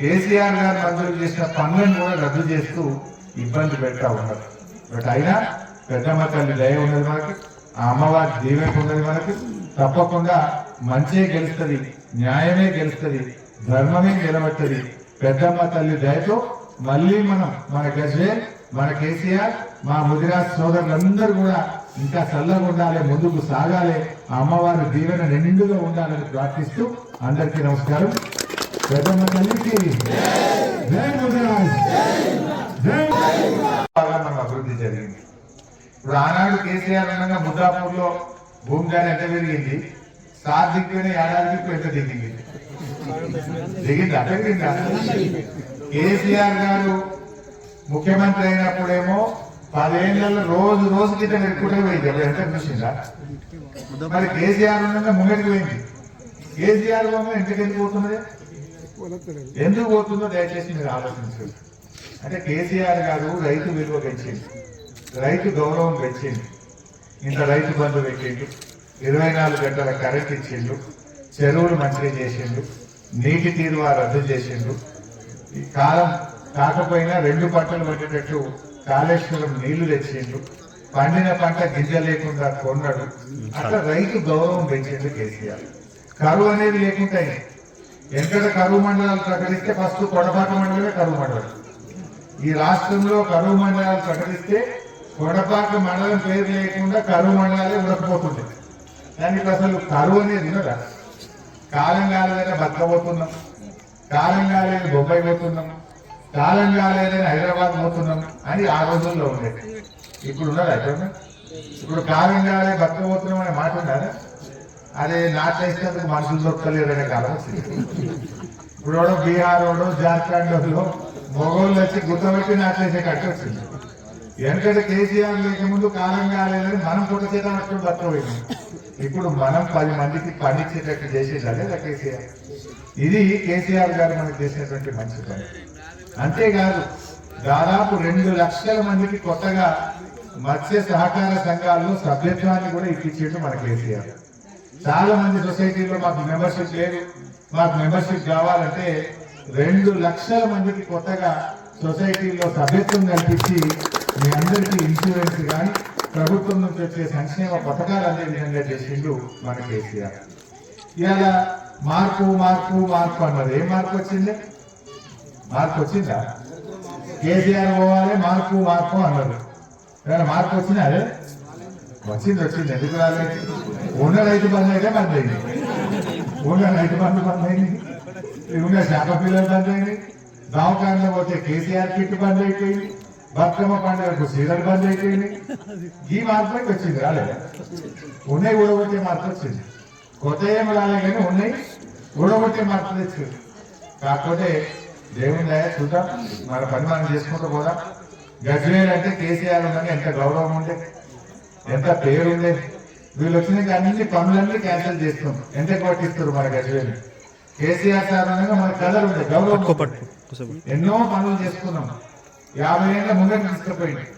కేసీఆర్ గారు మంజూరు చేసిన పనులను కూడా రద్దు చేస్తూ ఇబ్బంది పెడతా ఉన్నారు. బట్ అయినా పెద్దమ్మ తల్లి దయ ఉన్నది మనకి ఆ అమ్మవారి దీవెన ఉన్నది మనకి. తప్పకుండా మంచే గెలుస్తుంది న్యాయమే గెలుస్తుంది ధర్మమే నిలబడుతుంది పెద్దమ్మ తల్లి దయతో మళ్ళీ మనం మన గజ్వేల్ మన కేసీఆర్ మా ముదిరాజ్ సోదరులందరూ కూడా ఇంకా చల్లగా ఉండాలి ముందుకు సాగాలి అమ్మవారి దీవెన నిండుగా ఉండాలని ప్రార్థిస్తూ అందరికీ నమస్కారం. పెద్దమ్మ తల్లికి అభివృద్ధి జరిగింది. ఇప్పుడు ఆనాడు కేసీఆర్ అనగా ముద్రాపూర్లో భూమి ధర ఎంత పెరిగింది సార్ దిక్కునే ఏడాది దిక్కు ఎంత దిగింది? దిగిందా? పెరిగిందా కేసీఆర్ గారు ముఖ్యమంత్రి అయినప్పుడేమో పదేళ్ళలో రోజు రోజు కింద పెరుగుకుంటే పోయింది. అప్పుడు ఎంత చూసిందా మరి కేసీఆర్ ఉండగా ముంగడికి పోయింది. కేసీఆర్ బొమ్మ ఎంతకు ఎందుకు పోతున్నది ఎందుకు పోతుందో దయచేసి మీరు ఆలోచించండి. అంటే కేసీఆర్ గారు రైతు విలువ పెంచింది రైతు గౌరవం పెంచింది ఇంత రైతు బంధు పెట్టిండు. ఇరవై నాలుగు గంటల కరెంట్ ఇచ్చిండు. చెరువులు మంచిగా చేసిండు. నీటి తీరువా రద్దు చేసిండు. ఈ కాలం కాకపోయినా రెండు పంటలు పట్టేటట్టు కాళేశ్వరం నీళ్ళు తెచ్చిండు. పండిన పంట గింజ లేకుండా కొన్నాడు. అట్లా రైతు గౌరవం పెంచిండు కేసీఆర్. కరువు అనేది లేకుండా ఎందుకంటే కరువు మండలాలు ప్రకటిస్తే ఫస్ట్ కొడపాక మండలమే కరువు మండలం. ఈ రాష్ట్రంలో కరువు మండలాలు ప్రకటిస్తే కొడపాక మండలం పేరు లేకుండా కరువు మండలాలే ఉండకపోతుండే. దానికి అసలు కరువు అనేది ఉన్నదా? కాలం కాలేదని బతకపోతున్నాం కాలం కాలేదని బొంబాయి పోతున్నాం. కాలం కాలేదని హైదరాబాద్ పోతున్నాం అని ఆ రోజుల్లో ఉండేది. ఇప్పుడు ఉన్నదా ఇప్పుడు కాలం కాలే బతకపోతున్నాం అనే మాట ఉండాలా? అదే నాటేసినందుకు మనుషులు దొరకలేరు అనే కాలం ఇప్పుడు వాడు బీహార్ వాడు జార్ఖండ్ వాళ్ళు మొగోళ్ళు వచ్చి గుర్తపెట్టి నాటేసే కట్టి వచ్చింది. వెనకటి కేసీఆర్ లేకముందు కాలం కాలేదని మనం పుట్ట చేత పట్టుకుని బతకపోయినాం ఇప్పుడు మనం పది మందికి పండించేటట్టు చేసేది కేసీఆర్? ఇది కేసీఆర్ గారు మనకు చేసినటువంటి మంచి పని. అంతేకాదు దాదాపు రెండు లక్షల మందికి కొత్తగా మత్స్య సహకార సంఘాల్లో సభ్యత్వాన్ని కూడా ఇప్పించేట్టు మన కేసీఆర్. చాలా మంది సొసైటీలో మాకు మెంబర్షిప్ లేదు. మాకు మెంబర్షిప్ కావాలంటే రెండు లక్షల మందికి కొత్తగా సొసైటీలో సభ్యత్వం కల్పించి మీ అందరికీ ఇన్సూరెన్స్ కానీ ప్రభుత్వం నుంచి వచ్చే సంక్షేమ పథకాలు అనే విధంగా చేసిండు మన కేసీఆర్. ఇలా మార్పు మార్పు మార్పు అన్నారు ఏం మార్పు వచ్చింది? మార్పు వచ్చిందా? కేసీఆర్ పోవాలి మార్పు మార్పు అన్నారు మార్పు వచ్చిందా? అదే వచ్చింది వచ్చింది. ఎందుకు రాలేదు? ఉన్న రైతు బంధు అయితే బంద్ అయింది ఉన్న రైతు బంధు బంద్ అయింది ఉన్న శాఖ పిల్లలు బంద్ అయింది దవాఖానలో పోతే కేసీఆర్ కిట్ బంద్ అయిపోయింది బతుకమ్మ పండుగకు సీరియల్ బంద్ అయిపోయింది ఈ మార్పుకి వచ్చింది రాలేదు ఉన్నాయి ఊడగొట్టే మార్పు వచ్చింది. కొత్త ఏమి రాలే కానీ ఉన్నాయి. ఊడగొట్టే మార్పు తెచ్చింది కాకపోతే దేవుని దయ చూద్దాం. మన పని మనం చేసుకుంటూ పోదాం. గజ్వేల్ అంటే కేసీఆర్ ఉందని ఎంత గౌరవం ఉండే ఎంత పేరు ఉండేది వీళ్ళు వచ్చిన అన్ని పనులన్నీ క్యాన్సిల్ చేస్తాం. ఎంత కొట్టిస్తారు మన గజ్వేల్ కేసీఆర్ సార్ అనగా మన కలర్ ఉండే గౌరవం. ఎన్నో పనులు చేసుకున్నాం. యాభై ఏళ్ళ ముందే తీసుకుపోయింది.